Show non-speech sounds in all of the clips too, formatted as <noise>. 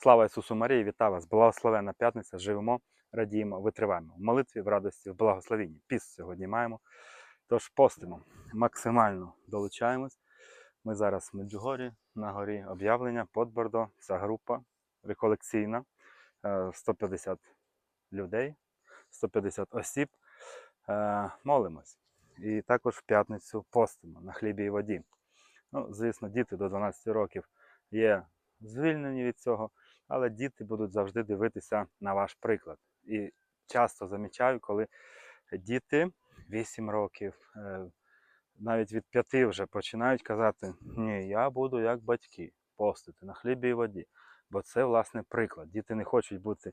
Слава Ісусу Марії, вітаю вас! Благословенна п'ятниця, живемо, радіємо, витриваємо. В молитві, в радості, в благословенні. Піст сьогодні маємо. Тож постимо, максимально долучаємось. Ми зараз в Меджугорі, на горі об'явлення, Подбордо, ця група реколекційна, е, 150 людей, 150 осіб. Е, Молимось. І також в п'ятницю постимо на хлібі і воді. Ну, звісно, діти до 12 років є звільнені від цього, але діти будуть завжди дивитися на ваш приклад. І часто замічаю, коли діти 8 років, е, навіть від 5 вже починають казати: Ні, я буду як батьки постити на хлібі і воді. Бо це, власне, приклад. Діти не хочуть бути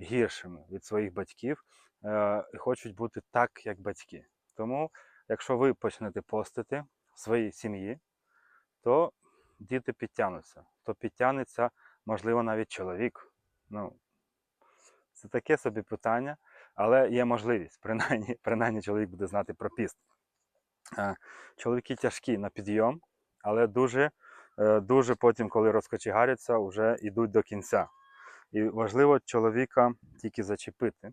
гіршими від своїх батьків е, і хочуть бути так, як батьки. Тому, якщо ви почнете постити в своїй сім'ї, то діти підтягнуться. То підтягнеться, можливо, навіть чоловік. Ну, це таке собі питання, але є можливість. <laughs> Принаймні, принаймні чоловік буде знати про піст. Чоловіки тяжкі на підйом, але дуже, е, дуже потім, коли розкочегаряться, вже йдуть до кінця. І важливо чоловіка тільки зачепити.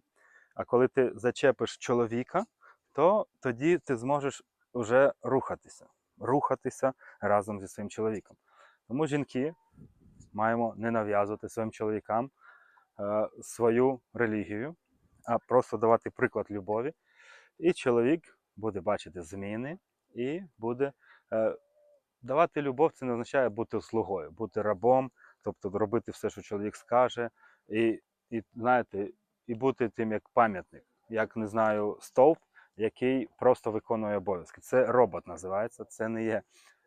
А коли ти зачепиш чоловіка, то тоді ти зможеш вже рухатися. Рухатися разом зі своїм чоловіком. Тому жінки маємо не нав'язувати своїм чоловікам е, свою релігію, а просто давати приклад любові. І чоловік буде бачити зміни і буде е, давати любов. Це не означає бути слугою, бути рабом, тобто робити все, що чоловік скаже, і, і знаєте, і бути тим як пам'ятник, як не знаю, стовп, який просто виконує обов'язки. Це робот називається, це не є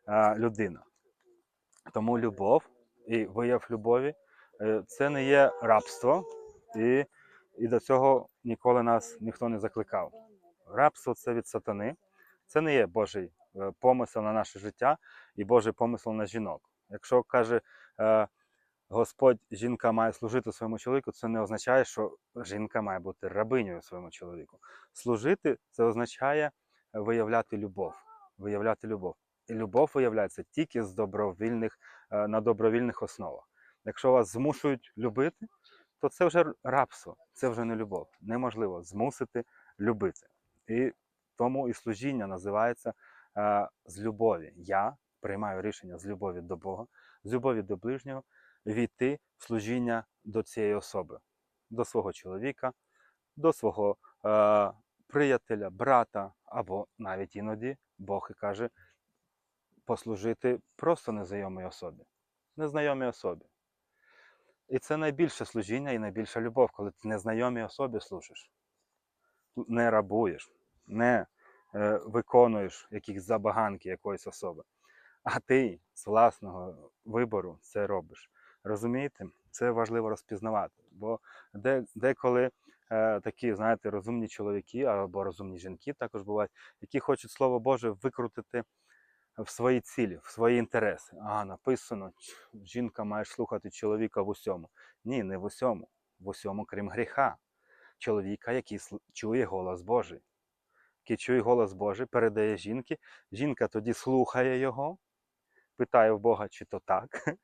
е, людина. Тому любов і вияв любові е, це не є рабство, і, і до цього ніколи нас ніхто не закликав. Рабство це від сатани, це не є Божий е, помисел на наше життя і Божий помисел на жінок. Якщо каже е, Господь, жінка має служити своєму чоловіку, це не означає, що жінка має бути рабинею своєму чоловіку. Служити це означає виявляти любов. Виявляти любов. І любов виявляється тільки з добровільних, на добровільних основах. Якщо вас змушують любити, то це вже рабство, це вже не любов. Неможливо змусити любити. І тому і служіння називається е, з любові. Я приймаю рішення з любові до Бога, з любові до ближнього, війти в служіння до цієї особи, до свого чоловіка, до свого е, приятеля, брата, або навіть іноді Бог і каже послужити просто незнайомій особі. Незнайомій особі. І це найбільше служіння і найбільша любов, коли ти незнайомій особі служиш. Не рабуєш, не е, виконуєш якісь забаганки якоїсь особи. А ти з власного вибору це робиш. Розумієте? Це важливо розпізнавати. Бо де, деколи е, такі, знаєте, розумні чоловіки або розумні жінки також бувають, які хочуть Слово Боже викрутити в свої цілі, в свої інтереси. А, написано, жінка має слухати чоловіка в усьому. Ні, не в усьому. В усьому, крім гріха. Чоловіка, який чує голос Божий. Який чує голос Божий, передає жінки. Жінка тоді слухає його, питає в Бога, чи то так, <laughs>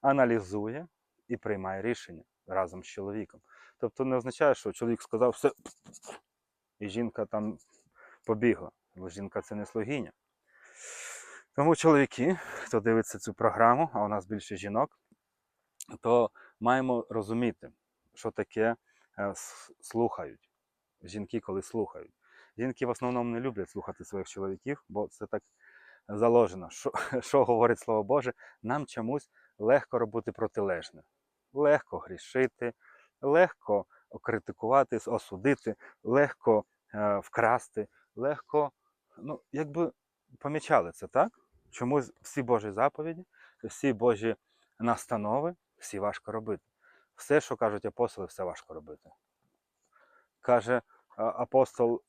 аналізує і приймає рішення разом з чоловіком. Тобто не означає, що чоловік сказав все, і жінка там побігла. Бо жінка це не слугиня. Тому чоловіки, хто дивиться цю програму, а у нас більше жінок, то маємо розуміти, що таке е, слухають. Жінки, коли слухають. Жінки в основному не люблять слухати своїх чоловіків, бо це так заложено. Що, <laughs> що говорить Слово Боже, нам чомусь легко робити протилежне. Легко грішити, легко критикувати, осудити, легко е, вкрасти, легко, ну, якби помічали це, так? Чомусь всі Божі заповіді, всі Божі настанови, всі важко робити. Все, що кажуть апостоли, все важко робити. Каже апостол,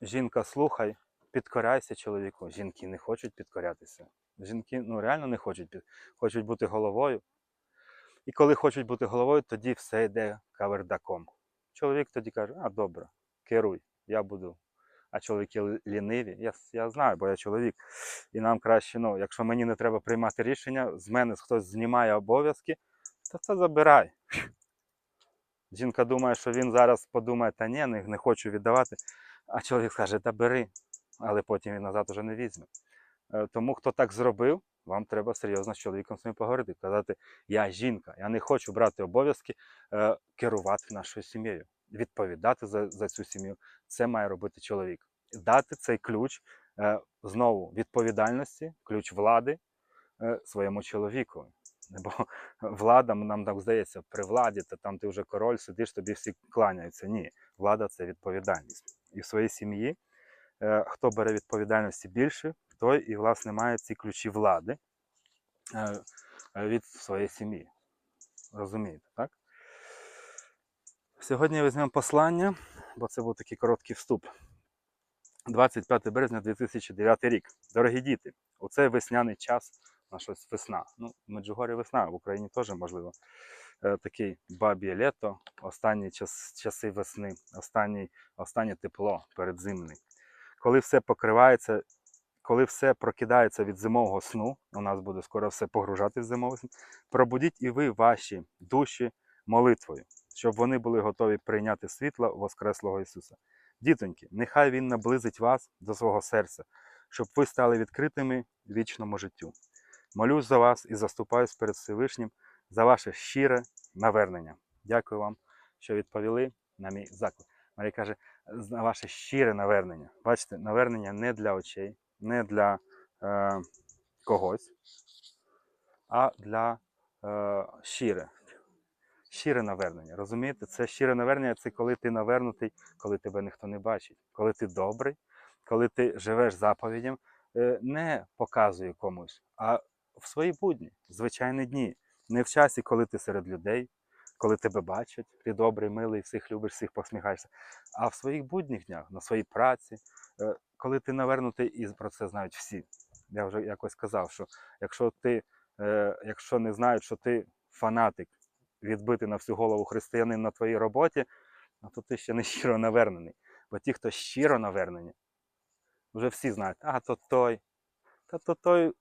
жінка, слухай, підкоряйся чоловіку. Жінки не хочуть підкорятися. Жінки ну, реально не хочуть, хочуть бути головою. І коли хочуть бути головою, тоді все йде кавердаком. Чоловік тоді каже, а добре, керуй, я буду а чоловіки ліниві. Я я знаю, бо я чоловік. І нам краще, ну, якщо мені не треба приймати рішення, з мене хтось знімає обов'язки, Та це забирай. Жінка думає, що він зараз подумає, та ні, не, не хочу віддавати. А чоловік скаже, та бери, але потім він назад уже не візьме. Е, Тому хто так зробив, вам треба серйозно з чоловіком своїм поговорити, казати, я жінка, я не хочу брати обов'язки е, керувати нашою сім'єю, відповідати за, за цю сім'ю. Це має робити чоловік. Дати цей ключ е, знову відповідальності, ключ влади е, своєму чоловіку. <laughs> Бо влада, нам так здається, при владі, то там ти вже король, сидиш, тобі всі кланяються. Ні, влада це відповідальність. І в своїй сім'ї, е, хто бере відповідальності більше, той і, власне, має ці ключі влади е, е, від своєї сім'ї. Розумієте, так? Сьогодні візьмемо послання, бо це був такий короткий вступ. 25 березня 2009 рік. Дорогі діти, у цей весняний час, на щось весна. Ну, в Меджугорі весна, в Україні теж можливо. Е, такий баб'є літо, останні час, часи весни, останній, останнє тепло передзимний. Коли все покривається, коли все прокидається від зимового сну, у нас буде скоро все погружатись в зимовий сон, пробудіть і ви ваші душі молитвою, щоб вони були готові прийняти світло Воскреслого Ісуса. Дітоньки, нехай Він наблизить вас до свого серця, щоб ви стали відкритими вічному життю. Молюсь за вас і заступаюсь перед Всевишнім за ваше щире навернення. Дякую вам, що відповіли на мій заклик. Марія каже, за ваше щире навернення. Бачите, навернення не для очей, не для е, когось, а для е, щире. Щире навернення. Розумієте? Це щире навернення це коли ти навернутий, коли тебе ніхто не бачить, коли ти добрий, коли ти живеш заповідям, е, не показує комусь, а в свої будні, звичайні дні. Не в часі, коли ти серед людей, коли тебе бачать, ти добрий, милий, всіх любиш, всіх посміхаєшся, а в своїх будніх днях, на своїй праці, е, коли ти навернутий, і про це знають всі. Я вже якось казав, що якщо ти, е, якщо не знають, що ти фанатик, відбитий на всю голову християнин на твоїй роботі, ну, то ти ще не щиро навернений. Бо ті, хто щиро навернені, вже всі знають, а то той, та то той,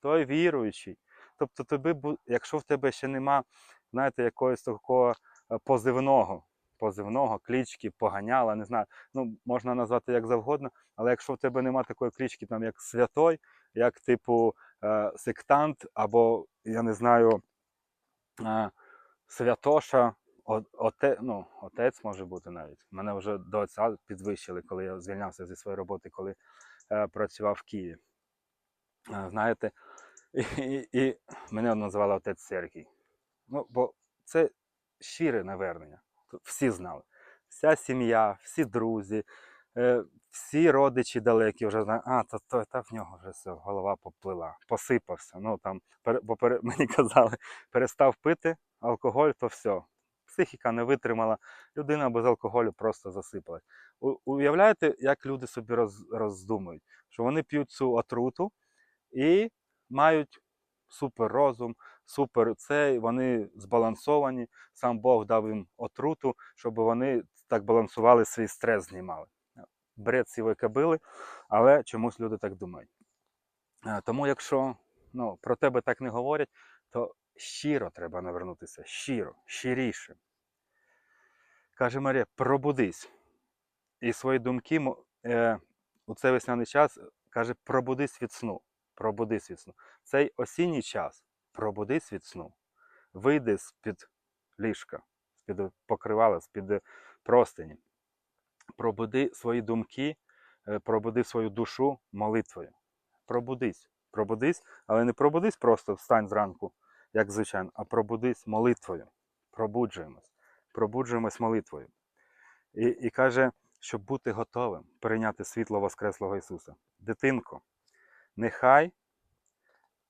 той віруючий. Тобто, тобі, якщо в тебе ще нема, знаєте, якогось такого е, позивного, позивного, клічки, поганяла, не знаю, ну, можна назвати як завгодно, але якщо в тебе нема такої клічки, там, як святой, як типу е, сектант, або, я не знаю, е, святоша, оте, ну, отець може бути навіть. Мене вже до отця підвищили, коли я звільнявся зі своєї роботи, коли е, працював в Києві. Е, знаєте, і, і, і мене називали отець Сергій. Ну, бо це щире навернення. Всі знали. Вся сім'я, всі друзі, е, всі родичі далекі вже знають, а, то, то, та в нього вже все, голова поплила, посипався. Ну, там, пере, бо пере, <laughs> мені казали, перестав пити алкоголь, то все. Психіка не витримала, людина без алкоголю просто засипалась. Уявляєте, як люди собі роз, роздумують, що вони п'ють цю отруту і мають супер розум, супер цей, вони збалансовані. Сам Бог дав їм отруту, щоб вони так балансували свій стрес, знімали. Бред сівої кабили, але чомусь люди так думають. Е, Тому, якщо ну, про тебе так не говорять, то щиро треба навернутися, щиро, щиріше. Каже Марія, пробудись. І свої думки е, у цей весняний час каже, пробудись від сну. Пробудись від сну. Цей осінній час пробудись від сну. Вийди з-під ліжка, з-під покривала, з-під простині. Пробуди свої думки, е, пробуди свою душу молитвою. Пробудись. Пробудись, але не пробудись просто встань зранку, як звичайно, а пробудись молитвою. Пробуджуємось. Пробуджуємось молитвою. І, і каже, щоб бути готовим прийняти світло Воскреслого Ісуса. Дитинко, нехай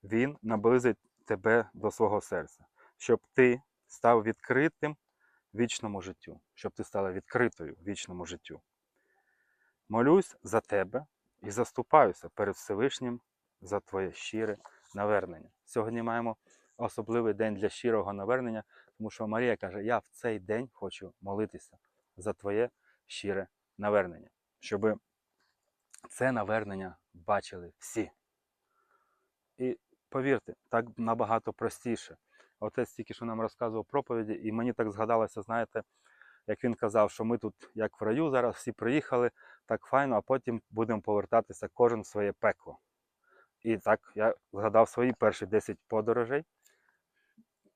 Він наблизить тебе до свого серця, щоб ти став відкритим вічному життю, щоб ти стала відкритою вічному життю. Молюсь за тебе і заступаюся перед Всевишнім за твоє щире навернення. Сьогодні маємо особливий день для щирого навернення, тому що Марія каже: Я в цей день хочу молитися за твоє щире навернення, щоб це навернення бачили всі. І повірте, так набагато простіше. Отець тільки що нам розказував проповіді, і мені так згадалося, знаєте, як він казав, що ми тут, як в раю, зараз всі приїхали, так файно, а потім будемо повертатися кожен в своє пекло. І так я згадав свої перші 10 подорожей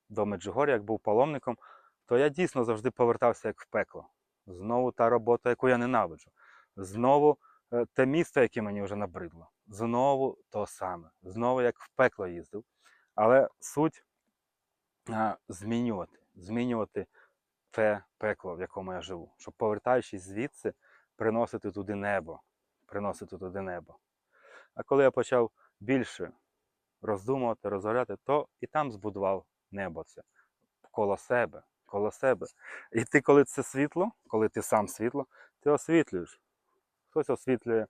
до Меджугоря, як був паломником, то я дійсно завжди повертався як в пекло. Знову та робота, яку я ненавиджу. Знову е, те місто, яке мені вже набридло. Знову то саме. Знову як в пекло їздив. Але суть змінювати, змінювати те пекло, в якому я живу. Щоб повертаючись звідси, приносити туди небо. Приносити туди небо. А коли я почав більше роздумувати, розоряти, то і там збудував небо це коло себе, коло себе. І ти, коли це світло, коли ти сам світло, ти освітлюєш. Хтось освітлює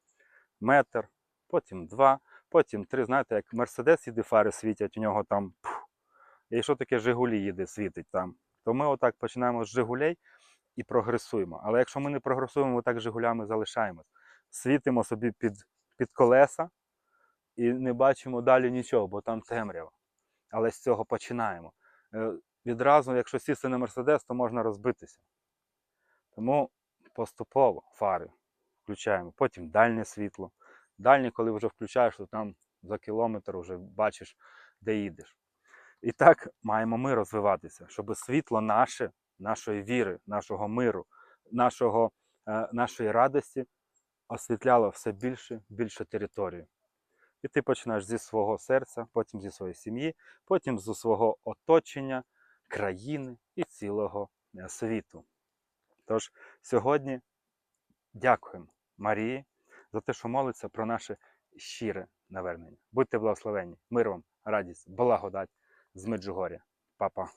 метр, потім два, потім три. Знаєте, як Мерседес їде, фари світять, у нього там. пух. І що таке Жигулі їде, світить там. То ми отак починаємо з Жигулей і прогресуємо. Але якщо ми не прогресуємо, ми так Жигулями залишаємось. Світимо собі під, під колеса і не бачимо далі нічого, бо там темрява. Але з цього починаємо. Е, Відразу, якщо сісти на Мерседес, то можна розбитися. Тому поступово фари включаємо. Потім дальнє світло. Дальнє, коли вже включаєш, то там за кілометр вже бачиш, де їдеш. І так маємо ми розвиватися, щоб світло наше, нашої віри, нашого миру, нашого, е, нашої радості освітляло все більше, більше територію. І ти починаєш зі свого серця, потім зі своєї сім'ї, потім зі свого оточення, країни і цілого е, світу. Тож сьогодні дякуємо Марії за те, що молиться про наше щире навернення. Будьте благословені, мир вам, радість, благодать з Меджугоря. Папа.